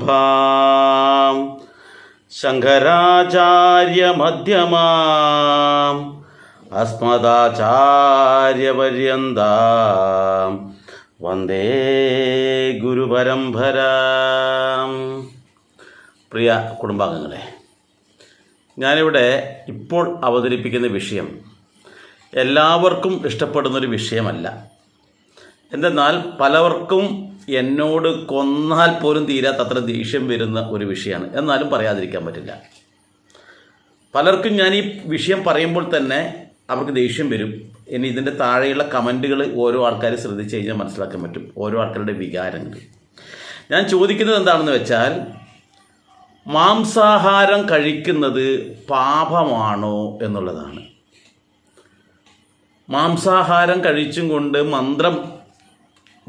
സദാശിവസമാരംഭാം ശങ്കരാചാര്യമധ്യമാ അസ്മദാചാര്യപര്യന്ത വന്ദേ ഗുരുപരമ്പരാം പ്രിയ കുടുംബാംഗങ്ങളെ ഞാനിവിടെ ഇപ്പോൾ അവതരിപ്പിക്കുന്ന വിഷയം എല്ലാവർക്കും ഇഷ്ടപ്പെടുന്നൊരു വിഷയമല്ല. എന്തെന്നാൽ പലവർക്കും എന്നോട് കൊന്നാൽ പോലും തീരാത്തത്ര ദേഷ്യം വരുന്ന ഒരു വിഷയമാണ്. എന്നാലും പറയാതിരിക്കാൻ പറ്റില്ല. പലർക്കും ഞാൻ ഈ വിഷയം പറയുമ്പോൾ തന്നെ അവർക്ക് ദേഷ്യം വരും. ഇനി ഇതിന്റെ താഴെയുള്ള കമന്റുകൾ ഓരോ ആൾക്കാർ ശ്രദ്ധിച്ച് കഴിഞ്ഞാൽ മനസ്സിലാക്കാൻ പറ്റും. ഓരോ ആൾക്കാരുടെ വികാരങ്ങൾ ഞാൻ ചോദിക്കുന്നത് എന്താണെന്ന് വെച്ചാൽ മാംസാഹാരം കഴിക്കുന്നത് പാപമാണോ എന്നുള്ളതാണ്. മാംസാഹാരം കഴിച്ചും കൊണ്ട് മന്ത്രം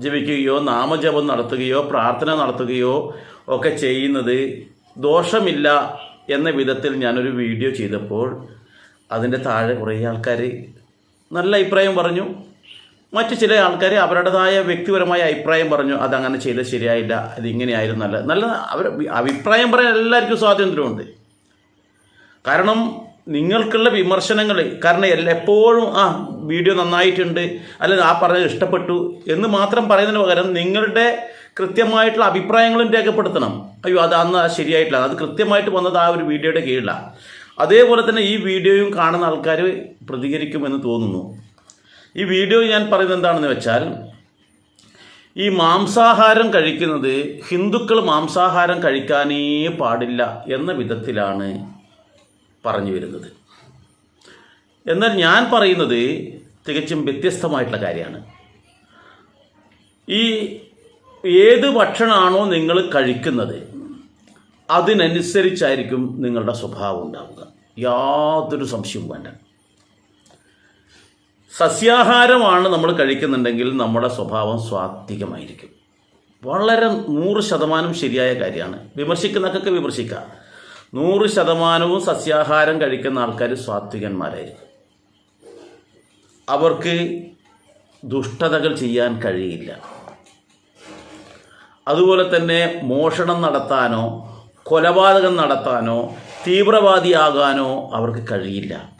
ജപിക്കുകയോ നാമജപം നടത്തുകയോ പ്രാർത്ഥന നടത്തുകയോ ഒക്കെ ചെയ്യുന്നത് ദോഷമില്ല എന്ന വിധത്തിൽ ഞാനൊരു വീഡിയോ ചെയ്തപ്പോൾ അതിന്റെ താഴെ കുറേ ആൾക്കാർ നല്ല അഭിപ്രായം പറഞ്ഞു. മറ്റു ചില ആൾക്കാർ അവരുടേതായ വ്യക്തിപരമായ അഭിപ്രായം പറഞ്ഞു അതങ്ങനെ ചെയ്തത് ശരിയായില്ല അതിങ്ങനെയായിരുന്നു നല്ല നല്ല അവർ അഭിപ്രായം പറയാൻ എല്ലാവർക്കും സ്വാതന്ത്ര്യമുണ്ട്. കാരണം നിങ്ങൾക്കുള്ള വിമർശനങ്ങൾ കാരണം എപ്പോഴും ആ വീഡിയോ നന്നായിട്ടുണ്ട് അല്ലെങ്കിൽ ആ പറഞ്ഞത് ഇഷ്ടപ്പെട്ടു എന്ന് മാത്രം പറയുന്നതിന് പകരം നിങ്ങളുടെ കൃത്യമായിട്ടുള്ള അഭിപ്രായങ്ങളും രേഖപ്പെടുത്തണം. അയ്യോ അത് അന്ന് ശരിയായിട്ടില്ല അത് കൃത്യമായിട്ട് വന്നത് ആ ഒരു വീഡിയോയുടെ കീഴിലാണ് അതേപോലെ തന്നെ ഈ വീഡിയോയും കാണുന്ന ആൾക്കാർ പ്രതികരിക്കുമെന്ന് തോന്നുന്നു. ഈ വീഡിയോ ഞാൻ പറയുന്നത് എന്താണെന്ന് വെച്ചാൽ ഈ മാംസാഹാരം കഴിക്കുന്നത് ഹിന്ദുക്കൾ മാംസാഹാരം കഴിക്കാനേ പാടില്ല എന്ന വിധത്തിലാണ് പറഞ്ഞു വരുന്നത്. എന്നാൽ ഞാൻ പറയുന്നത് തികച്ചും വ്യത്യസ്തമായിട്ടുള്ള കാര്യമാണ്. ഈ ഏത് ഭക്ഷണമാണോ നിങ്ങൾ കഴിക്കുന്നത് അതിനനുസരിച്ചായിരിക്കും നിങ്ങളുടെ സ്വഭാവം ഉണ്ടാവുക. യാതൊരു സംശയവും വേണ്ട. സസ്യാഹാരമാണ് നമ്മൾ കഴിക്കുന്നുണ്ടെങ്കിൽ നമ്മുടെ സ്വഭാവം സ്വാത്വികമായിരിക്കും. വളരെ നൂറ് ശതമാനം ശരിയായ കാര്യമാണ്. വിമർശിക്കുന്നതൊക്കെ വിമർശിക്കാം. നൂറ് ശതമാനവും സസ്യാഹാരം കഴിക്കുന്ന ആൾക്കാർ സ്വാത്വികന്മാരായിരിക്കും. അവർക്ക് ദുഷ്ടതകൾ ചെയ്യാൻ കഴിയില്ല. അതുപോലെ തന്നെ മോഷണം നടത്താനോ കൊലപാതകം നടത്താനോ തീവ്രവാദിയാകാനോ അവർക്ക് കഴിയില്ല.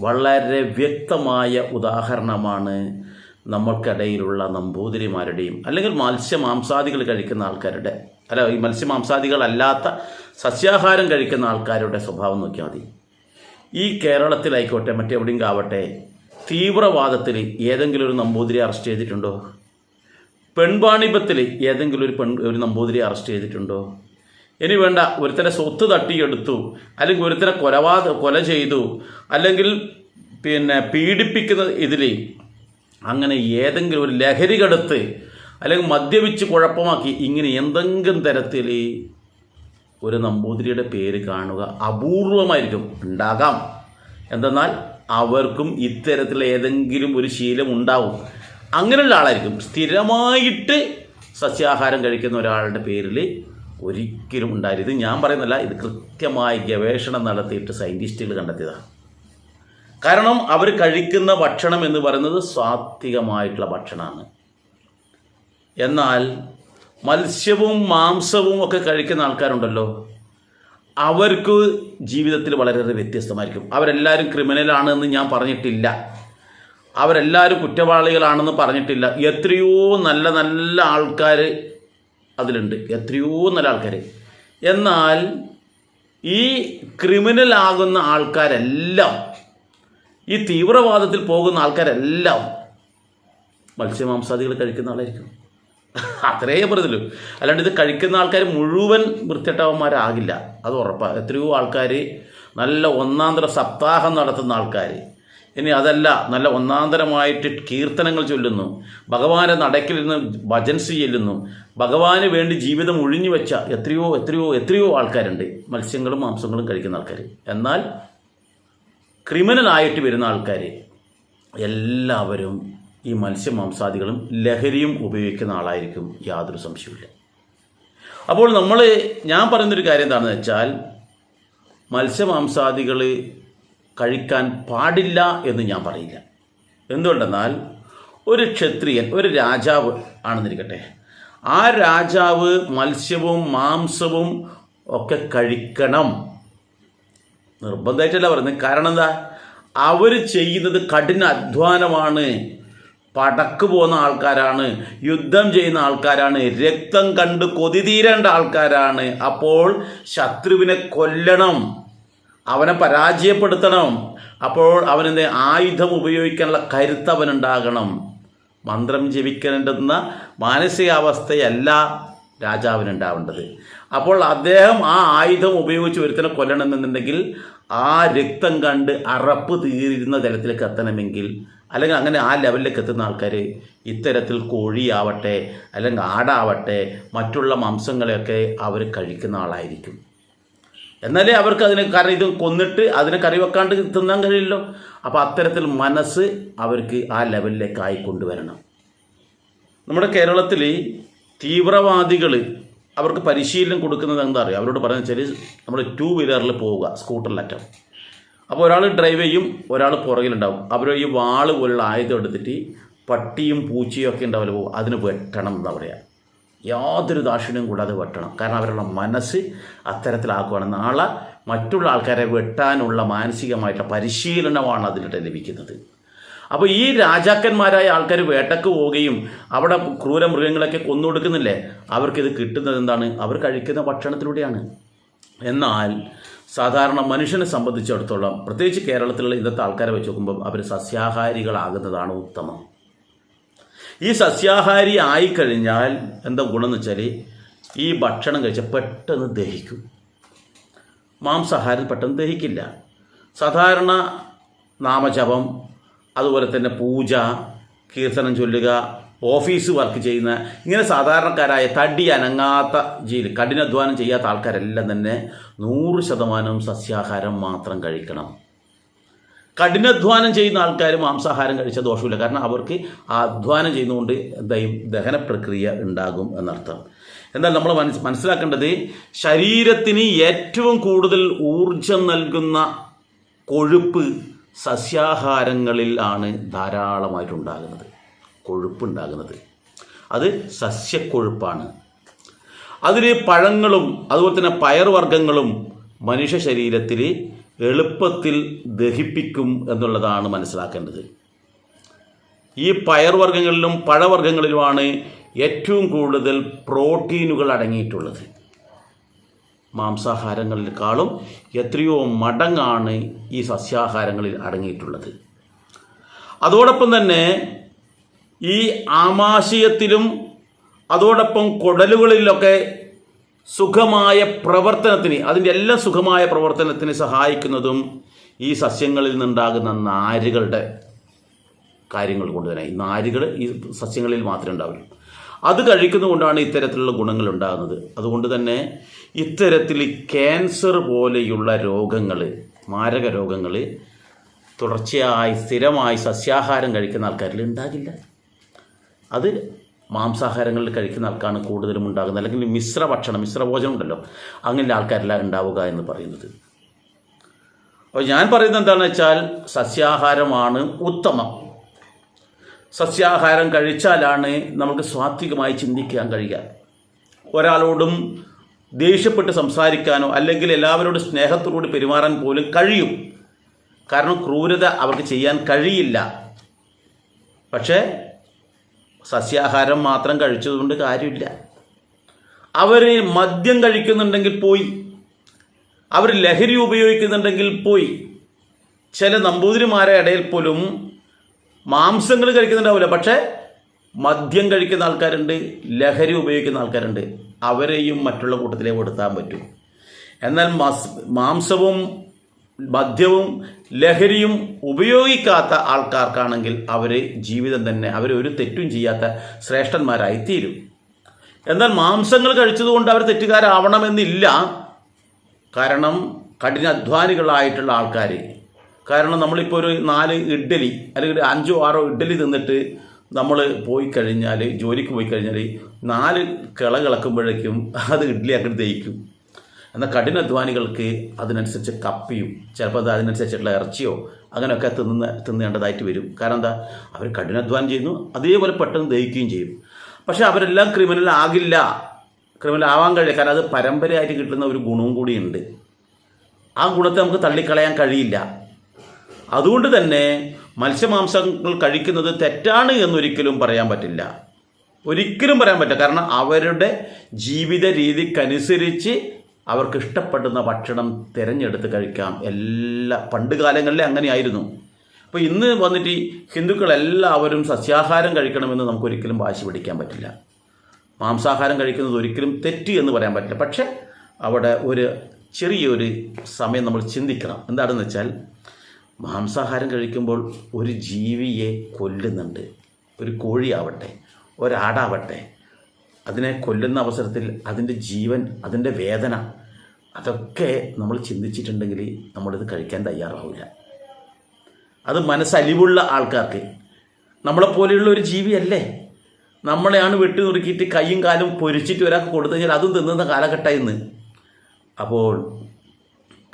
വളരെ വ്യക്തമായ ഉദാഹരണമാണ് നമ്മൾക്കിടയിലുള്ള നമ്പൂതിരിമാരുടെയും അല്ലെങ്കിൽ മത്സ്യമാംസാദികൾ കഴിക്കുന്ന ആൾക്കാരുടെ അല്ല ഈ മത്സ്യമാംസാദികളല്ലാത്ത സസ്യാഹാരം കഴിക്കുന്ന ആൾക്കാരുടെ സ്വഭാവം നോക്കിയാൽ മതി. ഈ കേരളത്തിലായിക്കോട്ടെ മറ്റെവിടെയും ആവട്ടെ തീവ്രവാദത്തിൽ ഏതെങ്കിലും ഒരു നമ്പൂതിരി അറസ്റ്റ് ചെയ്തിട്ടുണ്ടോ? പെൺവാണിഭത്തിൽ ഏതെങ്കിലും ഒരു പെൺ ഒരു നമ്പൂതിരി അറസ്റ്റ് ചെയ്തിട്ടുണ്ടോ? ഇനി വേണ്ട ഒരുത്തനെ സ്വത്ത് തട്ടിയെടുത്തു അല്ലെങ്കിൽ ഒരുത്തനെ കൊലവാ കൊല ചെയ്തു അല്ലെങ്കിൽ പിന്നെ പീഡിപ്പിക്കുന്ന ഇതിൽ അങ്ങനെ ഏതെങ്കിലും ഒരു ലഹരി കടത്ത് അല്ലെങ്കിൽ മദ്യപിച്ച് കുഴപ്പമാക്കി ഇങ്ങനെ എന്തെങ്കിലും തരത്തിൽ ഒരു നമ്പൂതിരിയുടെ പേര് കാണുക അപൂർവമായിരിക്കും ഉണ്ടാകാം. എന്തെന്നാൽ അവർക്കും ഇത്തരത്തിലുള്ള ഏതെങ്കിലും ഒരു ശീലം ഉണ്ടാവും. അങ്ങനെയുള്ള ആളായിരിക്കും. സ്ഥിരമായിട്ട് സസ്യാഹാരം കഴിക്കുന്ന ഒരാളുടെ പേരിൽ ഒരിക്കലും ഉണ്ടായില്ല. ഇത് ഞാൻ പറയുന്നില്ല ഇത് കൃത്യമായി ഗവേഷണം നടത്തിയിട്ട് സയന്റിസ്റ്റുകൾ കണ്ടെത്തിയതാണ്. കാരണം അവർ കഴിക്കുന്ന ഭക്ഷണം എന്ന് പറയുന്നത് സാത്വികമായിട്ടുള്ള ഭക്ഷണമാണ്. എന്നാൽ മത്സ്യവും മാംസവും ഒക്കെ കഴിക്കുന്ന ആൾക്കാരുണ്ടല്ലോ അവർക്ക് ജീവിതത്തിൽ വളരെയേറെ വ്യത്യസ്തമായിരിക്കും. അവരെല്ലാവരും ക്രിമിനലാണ് എന്ന് ഞാൻ പറഞ്ഞിട്ടില്ല. അവരെല്ലാവരും കുറ്റവാളികളാണെന്ന് പറഞ്ഞിട്ടില്ല. എത്രയോ നല്ല നല്ല ആൾക്കാർ അതിലുണ്ട്. എത്രയോ നല്ല ആൾക്കാർ എന്നാൽ ഈ ക്രിമിനൽ ആകുന്ന ആൾക്കാരെല്ലാം ഈ തീവ്രവാദത്തിൽ പോകുന്ന ആൾക്കാരെല്ലാം മത്സ്യമാംസാദികൾ കഴിക്കുന്ന ആളായിരിക്കും അത്രേ പറഞ്ഞുള്ളൂ. അല്ലാണ്ട് ഇത് കഴിക്കുന്ന ആൾക്കാർ മുഴുവൻ വൃത്തിട്ടവന്മാരാകില്ല അത് ഉറപ്പാണ് എത്രയോ ആൾക്കാർ നല്ല ഒന്നാന്തര സപ്താഹം നടത്തുന്ന ആൾക്കാർ ഇനി അതല്ല നല്ല ഒന്നാന്തരമായിട്ട് കീർത്തനങ്ങൾ ചൊല്ലുന്നു. ഭഗവാനെ നടക്കിലിരുന്ന് ഭജൻസ് ചെല്ലുന്നു ഭഗവാന് വേണ്ടി ജീവിതം ഒഴിഞ്ഞു വെച്ച എത്രയോ എത്രയോ എത്രയോ ആൾക്കാരുണ്ട്. മത്സ്യങ്ങളും മാംസങ്ങളും കഴിക്കുന്ന ആൾക്കാർ എന്നാൽ ക്രിമിനലായിട്ട് വരുന്ന ആൾക്കാർ എല്ലാവരും ഈ മത്സ്യമാംസാദികളും ലഹരിയും ഉപയോഗിക്കുന്ന ആളായിരിക്കും യാതൊരു സംശയമില്ല അപ്പോൾ നമ്മൾ ഞാൻ പറയുന്നൊരു കാര്യം എന്താണെന്ന് വെച്ചാൽ മത്സ്യമാംസാദികൾ കഴിക്കാൻ പാടില്ല എന്ന് ഞാൻ പറയില്ല. എന്തുകൊണ്ടെന്നാൽ ഒരു ക്ഷത്രിയൻ ഒരു രാജാവ് ആണെന്നിരിക്കട്ടെ ആ രാജാവ് മത്സ്യവും മാംസവും ഒക്കെ കഴിക്കണം. നിർബന്ധമായിട്ടല്ല പറയുന്നത്. കാരണം എന്താ അവർ ചെയ്യുന്നത് കഠിന അധ്വാനമാണ്. പടക്ക് പോകുന്ന ആൾക്കാരാണ് യുദ്ധം ചെയ്യുന്ന ആൾക്കാരാണ് രക്തം കണ്ട് കൊതി തീരേണ്ട ആൾക്കാരാണ്. അപ്പോൾ ശത്രുവിനെ കൊല്ലണം. അവനെ പരാജയപ്പെടുത്തണം. അപ്പോൾ അവനെന്ത് ആയുധം ഉപയോഗിക്കാനുള്ള കരുത്ത് അവനുണ്ടാകണം മന്ത്രം ജപിക്കേണ്ടുന്ന മാനസികാവസ്ഥയല്ല രാജാവിനുണ്ടാവേണ്ടത്. അപ്പോൾ അദ്ദേഹം ആ ആയുധം ഉപയോഗിച്ച് ഒരുത്തനെ കൊല്ലണമെന്നുണ്ടെങ്കിൽ ആ രക്തം കണ്ട് അറപ്പ് തീരുന്ന തലത്തിലേക്ക് എത്തണമെങ്കിൽ അല്ലെങ്കിൽ അങ്ങനെ ആ ലെവലിലേക്ക് എത്തുന്ന ആൾക്കാർ ഇത്തരത്തിൽ കോഴിയാവട്ടെ അല്ലെങ്കിൽ ആടാവട്ടെ മറ്റുള്ള മാംസങ്ങളെയൊക്കെ അവർ കഴിക്കുന്ന ആളായിരിക്കും. എന്നാലേ അവർക്ക് അതിനെ കറി ഇത് കൊന്നിട്ട് അതിനെ കറി വെക്കാണ്ട് തിന്നാൻ കഴിയില്ലല്ലോ. അപ്പോൾ അത്തരത്തിൽ മനസ്സ് അവർക്ക് ആ ലെവലിലേക്ക് ആയി കൊണ്ടുവരണം നമ്മുടെ കേരളത്തിൽ തീവ്രവാദികൾ അവർക്ക് പരിശീലനം കൊടുക്കുന്നത് എന്താ അറിയുക അവരോട് പറഞ്ഞു വെച്ചാൽ നമ്മൾ ടൂ വീലറിൽ പോവുക സ്കൂട്ടറിലറ്റം അപ്പോൾ ഒരാൾ ഡ്രൈവ് ചെയ്യും ഒരാൾ പുറകിലുണ്ടാവും. അവർ ഈ വാൾ പോലുള്ള ആയുധം എടുത്തിട്ട് പട്ടിയും പൂച്ചയും ഒക്കെ ഉണ്ടാവില്ല പോകും അതിന് വെട്ടണം എന്താ പറയുക യാതൊരു ദാക്ഷിണ്യം കൂടാതെ വെട്ടണം. കാരണം അവരുടെ മനസ്സ് അത്തരത്തിലാക്കുകയാണ് നാളെ മറ്റുള്ള ആൾക്കാരെ വെട്ടാനുള്ള മാനസികമായിട്ടുള്ള പരിശീലനമാണ് അതിലൂടെ ലഭിക്കുന്നത്. അപ്പോൾ ഈ രാജാക്കന്മാരായ ആൾക്കാർ വേട്ടക്ക് പോവുകയും അവിടെ ക്രൂര മൃഗങ്ങളൊക്കെ കൊന്നുകൊടുക്കുന്നില്ലേ അവർക്കിത് കിട്ടുന്നത് എന്താണ്? അവർ കഴിക്കുന്ന ഭക്ഷണത്തിലൂടെയാണ്. എന്നാൽ സാധാരണ മനുഷ്യനെ സംബന്ധിച്ചിടത്തോളം പ്രത്യേകിച്ച് കേരളത്തിലുള്ള ഇന്നത്തെ ആൾക്കാരെ വെച്ച് നോക്കുമ്പോൾ അവർ സസ്യാഹാരികളാകുന്നതാണ് ഉത്തമം. ഈ സസ്യാഹാരി ആയിക്കഴിഞ്ഞാൽ എന്താ ഗുണമെന്ന് വെച്ചാൽ ഈ ഭക്ഷണം കഴിച്ചാൽ പെട്ടെന്ന് ദഹിക്കും. മാംസാഹാരം പെട്ടെന്ന് ദഹിക്കില്ല. സാധാരണ നാമജപം അതുപോലെ തന്നെ പൂജ കീർത്തനം ചൊല്ലുക ഓഫീസ് വർക്ക് ചെയ്യുന്ന ഇങ്ങനെ സാധാരണക്കാരായ തടി അനങ്ങാത്ത ജീവി കഠിനാധ്വാനം ചെയ്യാത്ത ആൾക്കാരെല്ലാം തന്നെ നൂറ് ശതമാനം സസ്യാഹാരം മാത്രം കഴിക്കണം. കഠിനാധ്വാനം ചെയ്യുന്ന ആൾക്കാർ മാംസാഹാരം കഴിച്ച ദോഷമില്ല. കാരണം അവർക്ക് അധ്വാനം ചെയ്യുന്നതുകൊണ്ട് ദഹന പ്രക്രിയ ഉണ്ടാകും എന്നർത്ഥം. എന്നാൽ നമ്മൾ മനസ് മനസ്സിലാക്കേണ്ടത് ശരീരത്തിന് ഏറ്റവും കൂടുതൽ ഊർജം നൽകുന്ന കൊഴുപ്പ് സസ്യാഹാരങ്ങളിൽ ആണ് ധാരാളമായിട്ടുണ്ടാകുന്നത്. കൊഴുപ്പുണ്ടാകുന്നത് അത് സസ്യക്കൊഴുപ്പാണ്. അതിൽ പഴങ്ങളും അതുപോലെ തന്നെ പയർവർഗങ്ങളും മനുഷ്യ ശരീരത്തിൽ എളുപ്പത്തിൽ ദഹിപ്പിക്കും എന്നുള്ളതാണ് മനസ്സിലാക്കേണ്ടത്. ഈ പയർവർഗങ്ങളിലും പഴവർഗങ്ങളിലുമാണ് ഏറ്റവും കൂടുതൽ പ്രോട്ടീനുകൾ അടങ്ങിയിട്ടുള്ളത്. മാംസാഹാരങ്ങളിലേക്കാളും എത്രയോ മടങ്ങാണ് ഈ സസ്യാഹാരങ്ങളിൽ അടങ്ങിയിട്ടുള്ളത്. അതോടൊപ്പം തന്നെ ഈ ആമാശയത്തിലും അതോടൊപ്പം കുടലുകളിലൊക്കെ സുഖമായ പ്രവർത്തനത്തിന് അതിന്റെ എല്ലാം സുഖമായ പ്രവർത്തനത്തിന് സഹായിക്കുന്നതും ഈ സസ്യങ്ങളിൽ നിന്നുണ്ടാകുന്ന നാരുകളുടെ കാര്യങ്ങൾ കൊണ്ട് തന്നെ. ഈ നാരുകൾ ഈ സസ്യങ്ങളിൽ മാത്രമേ ഉണ്ടാവുള്ളൂ അത് കഴിക്കുന്നതുകൊണ്ടാണ് ഇത്തരത്തിലുള്ള ഗുണങ്ങൾ ഉണ്ടാകുന്നത്. അതുകൊണ്ട് തന്നെ ഇത്തരത്തിൽ ക്യാൻസർ പോലെയുള്ള രോഗങ്ങൾ മാരക രോഗങ്ങൾ തുടർച്ചയായി സ്ഥിരമായി സസ്യാഹാരം കഴിക്കുന്ന ആൾക്കാരിൽ ഉണ്ടാകില്ല. അത് മാംസാഹാരങ്ങളിൽ കഴിക്കുന്ന ആൾക്കാണ് കൂടുതലും ഉണ്ടാകുന്നത്. അല്ലെങ്കിൽ മിശ്ര ഭക്ഷണം മിശ്ര ഭോജനം ഉണ്ടല്ലോ അങ്ങനെ ആൾക്കാരെല്ലാം ഉണ്ടാവുക എന്ന് പറയുന്നത്. അപ്പോൾ ഞാൻ പറയുന്നത് എന്താണെന്ന് വെച്ചാൽ സസ്യാഹാരമാണ് ഉത്തമം. സസ്യാഹാരം കഴിച്ചാലാണ് നമുക്ക് സ്വാത്വികമായി ചിന്തിക്കാൻ കഴിയുക. ഒരാളോടും ദേഷ്യപ്പെട്ട് സംസാരിക്കാനോ അല്ലെങ്കിൽ എല്ലാവരോടും സ്നേഹത്തോടുകൂടി പെരുമാറാൻ പോലും കഴിയും. കാരണം ക്രൂരത അവർക്ക് ചെയ്യാൻ കഴിയില്ല. പക്ഷേ സസ്യാഹാരം മാത്രം കഴിച്ചതുകൊണ്ട് കാര്യമില്ല. അവർ മദ്യം കഴിക്കുന്നുണ്ടെങ്കിൽ പോയി. അവർ ലഹരി ഉപയോഗിക്കുന്നുണ്ടെങ്കിൽ പോയി. ചില നമ്പൂതിരിമാരെ ഇടയിൽ പോലും മാംസങ്ങൾ കഴിക്കുന്നുണ്ടാവില്ല. പക്ഷേ മദ്യം കഴിക്കുന്ന ആൾക്കാരുണ്ട് ലഹരി ഉപയോഗിക്കുന്ന ആൾക്കാരുണ്ട്. അവരെയും മറ്റുള്ള കൂട്ടത്തിലേക്ക് കൊടുത്താൻ പറ്റും. എന്നാൽ മാംസവും മദ്യവും ലഹരിയും ഉപയോഗിക്കാത്ത ആൾക്കാർക്കാണെങ്കിൽ അവർ ജീവിതം തന്നെ അവർ ഒരു തെറ്റും ചെയ്യാത്ത ശ്രേഷ്ഠന്മാരായി തീരും എന്നാൽ മാംസങ്ങൾ കഴിച്ചതുകൊണ്ട് അവർ തെറ്റുകാരാവണമെന്നില്ല. കാരണം കഠിനാധ്വാനികളായിട്ടുള്ള ആൾക്കാർ കാരണം നമ്മളിപ്പോൾ ഒരു നാല് ഇഡ്ഡലി അല്ലെങ്കിൽ അഞ്ചോ ആറോ ഇഡ്ഡലി തിന്നിട്ട് നമ്മൾ പോയി കഴിഞ്ഞാൽ ജോലിക്ക് പോയി കഴിഞ്ഞാൽ നാല് കിള അത് ഇഡ്ഡലി അങ്ങോട്ട് ദഹിക്കും. എന്നാൽ കഠിനാധ്വാനികൾക്ക് അതിനനുസരിച്ച് കപ്പിയും ചിലപ്പോൾ അത് അതിനനുസരിച്ചിട്ടുള്ള ഇറച്ചിയോ അങ്ങനെയൊക്കെ തിന്നുന്ന തിന്നേണ്ടതായിട്ട് വരും. കാരണം എന്താ? അവർ കഠിനാധ്വാനം ചെയ്യുന്നു അതേപോലെ പെട്ടെന്ന് ദഹിക്കുകയും ചെയ്യും. പക്ഷേ അവരെല്ലാം ക്രിമിനൽ ആകില്ല. ക്രിമിനൽ ആവാൻ കഴിയില്ല. കാരണം അത് പരമ്പരയായിട്ട് കിട്ടുന്ന ഒരു ഗുണവും കൂടിയുണ്ട്. ആ ഗുണത്തെ നമുക്ക് തള്ളിക്കളയാൻ കഴിയില്ല. അതുകൊണ്ട് തന്നെ മത്സ്യമാംസങ്ങൾ കഴിക്കുന്നത് തെറ്റാണ് എന്നൊരിക്കലും പറയാൻ പറ്റില്ല. ഒരിക്കലും പറയാൻ പറ്റില്ല. കാരണം അവരുടെ ജീവിത രീതിക്കനുസരിച്ച് അവർക്ക് ഇഷ്ടപ്പെടുന്ന ഭക്ഷണം തിരഞ്ഞെടുത്ത് കഴിക്കാം. എല്ലാ പണ്ട് കാലങ്ങളിലെ അങ്ങനെയായിരുന്നു. അപ്പോൾ ഇന്ന് വന്നിട്ട് ഹിന്ദുക്കളെല്ലാവരും സസ്യാഹാരം കഴിക്കണമെന്ന് നമുക്കൊരിക്കലും വാശി പിടിക്കാൻ പറ്റില്ല. മാംസാഹാരം കഴിക്കുന്നത് ഒരിക്കലും തെറ്റ് എന്ന് പറയാൻ പറ്റില്ല. പക്ഷേ അവിടെ ഒരു ചെറിയൊരു സമയം നമ്മൾ ചിന്തിക്കണം. എന്താണെന്ന് വെച്ചാൽ മാംസാഹാരം കഴിക്കുമ്പോൾ ഒരു ജീവിയെ കൊല്ലുന്നുണ്ട്. ഒരു കോഴിയാവട്ടെ ഒരാടാവട്ടെ അതിനെ കൊല്ലുന്ന അവസരത്തിൽ അതിന്റെ ജീവൻ അതിന്റെ വേദന അതൊക്കെ നമ്മൾ ചിന്തിച്ചിട്ടുണ്ടെങ്കിൽ നമ്മളിത് കഴിക്കാൻ തയ്യാറാവില്ല. അത് മനസ്സലിവുള്ള ആൾക്കാർക്ക് നമ്മളെപ്പോലെയുള്ള ഒരു ജീവിയല്ലേ? നമ്മളെയാണ് വെട്ടി നുറുക്കിയിട്ട് കൈയും കാലും പൊരിച്ചിട്ട് ഒരാൾക്ക് കൊടുത്തു കഴിഞ്ഞാൽ അതും തിന്നുന്ന കാലഘട്ടം ഇന്ന് അപ്പോൾ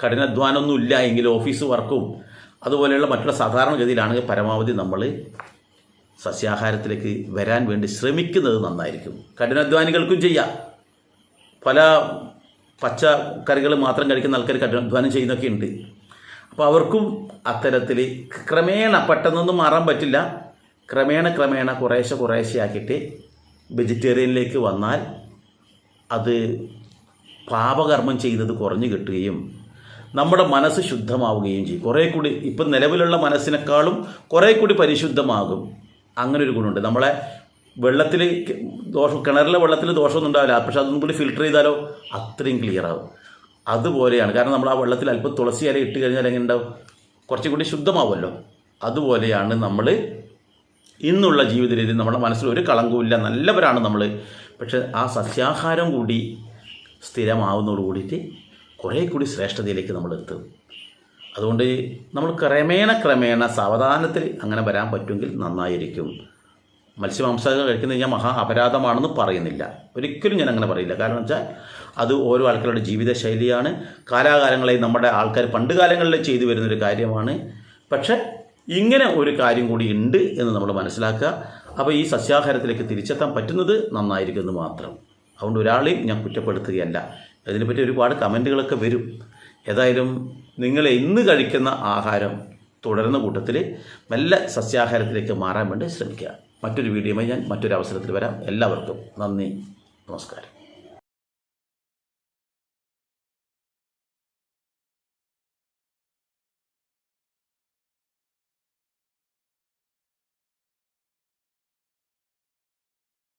കഠിനാധ്വാനമൊന്നും ഇല്ല എങ്കിൽ ഓഫീസ് വർക്കും അതുപോലെയുള്ള മറ്റുള്ള സാധാരണഗതിയിലാണെങ്കിൽ പരമാവധി നമ്മൾ സസ്യാഹാരത്തിലേക്ക് വരാൻ വേണ്ടി ശ്രമിക്കുന്നത് നന്നായിരിക്കും. കഠിനാധ്വാനികൾക്കും ചെയ്യാം. പല പച്ചക്കറികൾ മാത്രം കഴിക്കുന്ന ആൾക്കാർ കഠിനാധ്വാനം ചെയ്യുന്നൊക്കെ ഉണ്ട് അപ്പോൾ അവർക്കും അത്തരത്തിൽ ക്രമേണ പെട്ടെന്നൊന്നും മാറാൻ പറ്റില്ല. ക്രമേണ ക്രമേണ കുറേശ്ശെ കുറേശ്ശെ ആക്കിയിട്ട് വെജിറ്റേറിയനിലേക്ക് വന്നാൽ അത് പാപകർമ്മം ചെയ്തത് കുറഞ്ഞു കിട്ടുകയും നമ്മുടെ മനസ്സ് ശുദ്ധമാവുകയും ചെയ്യും. കുറേ കൂടി ഇപ്പം നിലവിലുള്ള മനസ്സിനേക്കാളും കുറേ കൂടി പരിശുദ്ധമാകും. അങ്ങനെ ഒരു ഗുണമുണ്ട്. നമ്മളെ വെള്ളത്തിൽ ദോഷം കിണറിലെ വെള്ളത്തിൽ ദോഷമൊന്നും ഉണ്ടാവില്ല. പക്ഷെ അതൊന്നും കൂടി ഫിൽറ്റർ ചെയ്താലോ അത്രയും ക്ലിയർ ആവും. അതുപോലെയാണ്. കാരണം നമ്മൾ ആ വെള്ളത്തിൽ അല്പം തുളസി ഇല ഇട്ട് കഴിഞ്ഞാൽ എങ്ങനെ ഉണ്ടാവും? കുറച്ചും കൂടി ശുദ്ധമാവുമല്ലോ. അതുപോലെയാണ് നമ്മൾ ഇന്നുള്ള ജീവിത രീതി നമ്മുടെ മനസ്സിൽ ഒരു കളങ്കവുമില്ല. നല്ലവരാണ് നമ്മൾ പക്ഷെ ആ സസ്യാഹാരം കൂടി സ്ഥിരമാവുന്നതോട് കൂടിയിട്ട് കുറേ കൂടി ശ്രേഷ്ഠതയിലേക്ക് നമ്മൾ എത്തും അതുകൊണ്ട് നമ്മൾ ക്രമേണ ക്രമേണ സാവധാനത്തിൽ അങ്ങനെ വരാൻ പറ്റുമെങ്കിൽ നന്നായിരിക്കും. മത്സ്യമാംസം കഴിക്കുന്നത് ഞാൻ മഹാ അപരാധമാണെന്ന് പറയുന്നില്ല. ഒരിക്കലും ഞാൻ അങ്ങനെ പറയില്ല. കാരണം വെച്ചാൽ അത് ഓരോ ആൾക്കാരുടെ ജീവിതശൈലിയാണ്. കാലാകാലങ്ങളെ നമ്മുടെ ആൾക്കാർ പണ്ട് കാലങ്ങളിൽ ചെയ്തു വരുന്നൊരു കാര്യമാണ്. പക്ഷേ ഇങ്ങനെ ഒരു കാര്യം കൂടി ഉണ്ട് എന്ന് നമ്മൾ മനസ്സിലാക്കുക. അപ്പോൾ ഈ സസ്യാഹാരത്തിലേക്ക് തിരിച്ചെത്താൻ പറ്റുന്നത് നന്നായിരിക്കുന്നു മാത്രം. അതുകൊണ്ട് ഒരാളെയും ഞാൻ കുറ്റപ്പെടുത്തുകയല്ല. ഇതിനെപ്പറ്റി ഒരുപാട് കമന്റുകളൊക്കെ വരും. ഏതായാലും നിങ്ങൾ ഇന്ന് കഴിക്കുന്ന ആഹാരം തുടരുന്ന കൂട്ടത്തിൽ മെല്ലെ സസ്യാഹാരത്തിലേക്ക് മാറാൻ വേണ്ടി ശ്രമിക്കുക. മറ്റൊരു വീഡിയോയുമായി ഞാൻ മറ്റൊരു അവസരത്തിൽ വരാം. എല്ലാവർക്കും നന്ദി. നമസ്കാരം.